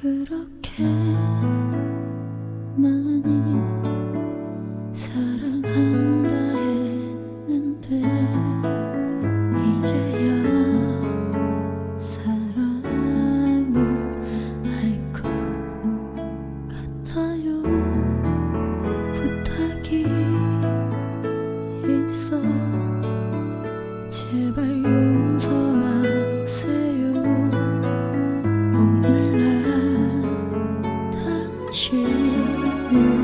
그렇게 많이 사랑한다 했는데 이제야 사람을 알 것 같아요. 부탁이 있어. 제발 去你